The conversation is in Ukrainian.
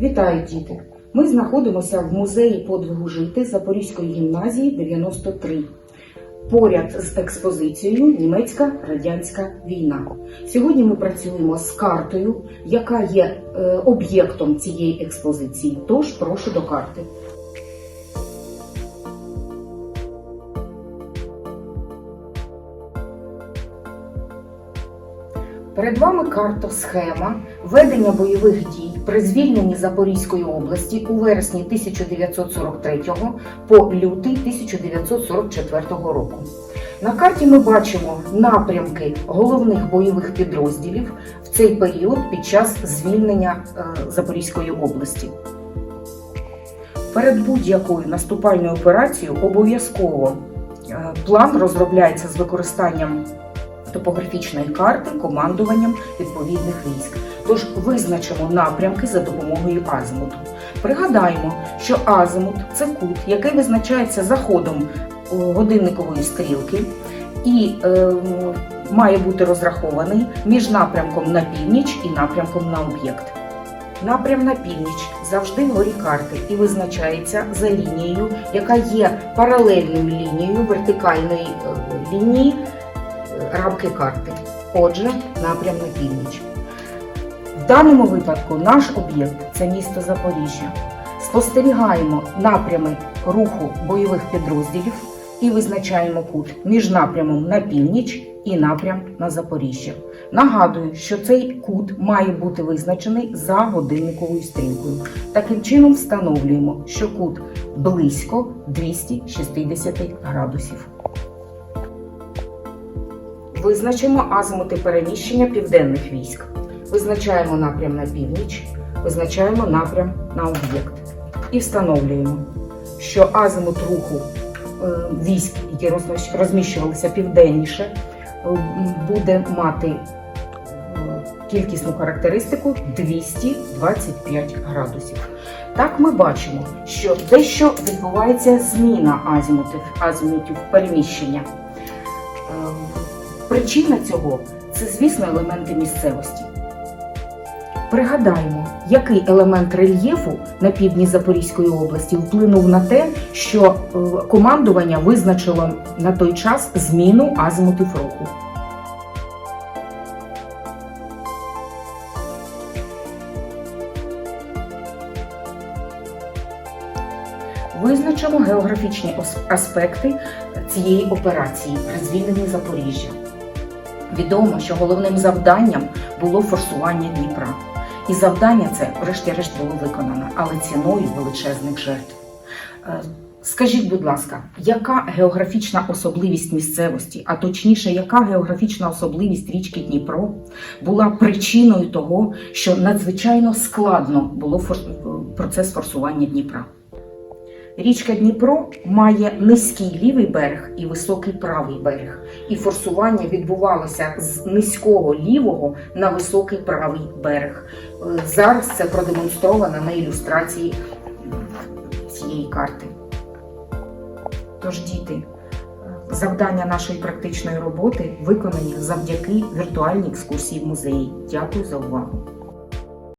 Вітаю, діти! Ми знаходимося в музеї подвигу жити Запорізької гімназії 93. Поряд з експозицією Німецька радянська війна. Сьогодні ми працюємо з картою, яка є е, об'єктом цієї експозиції. Тож прошу до карти. Перед вами карта схема ведення бойових дій при звільненні Запорізької області у вересні 1943 по лютий 1944 року. На карті ми бачимо напрямки головних бойових підрозділів в цей період під час звільнення е, Запорізької області. Перед будь-якою наступальною операцією обов'язково е, план розробляється з використанням топографічної карти командуванням відповідних військ. Тож визначимо напрямки за допомогою азимуту. Пригадаємо, що азимут це кут, який визначається за ходом е, годинникової стрілки і е, має бути розрахований між напрямком на північ і напрямком на об'єкт. Напрям на північ завжди вгорі карти і визначається за лінією, яка є паралельною лінією вертикальної е, лінії е, карти. Отже, напрям на північ. В даному випадку наш об'єкт це місто Запоріжжя. Спостерігаємо напрями руху бойових підрозділів і визначаємо кут між напрямом на північ і напрям на Запоріжжя. Нагадую, що цей кут має бути визначений за годинниковою стрілкою. Таким чином встановлюємо, що кут близько 260 градусів. Визначимо азимути переміщення південних військ. Визначаємо напрям на північ, визначаємо напрям на об'єкт і встановлюємо, що азимут руху е, військ, які розміщувалися південніше, е, буде мати е, кількісну характеристику 225 градусів. Так ми бачимо, що дещо відбувається зміна азимутів, азимутів переміщення. Причина цього це, звісно, елементи місцевості. Пригадаємо, який елемент рельєфу на півдні Запорізької області вплинув на те, що е, командування визначило на той час зміну азимутів руху. Визначимо географічні аспекти цієї операції при звільненні Запоріжжя. Відомо, що головним завданням було форсування Дніпра. І завдання це, врешті-решт, було виконано, але ціною величезних жертв. Е, Скажіть, будь ласка, яка географічна особливість місцевості, а точніше, яка географічна особливість річки Дніпро була причиною того, що надзвичайно складно було фор- процес форсування Дніпра? Річка Дніпро має низький лівий берег і високий правий берег, і форсування відбувалося з низького лівого на високий правий берег. Е, Зараз це продемонстровано на ілюстрації цієї карти. Тож, діти, завдання нашої практичної роботи виконані завдяки віртуальній екскурсії в музеї. Дякую за увагу.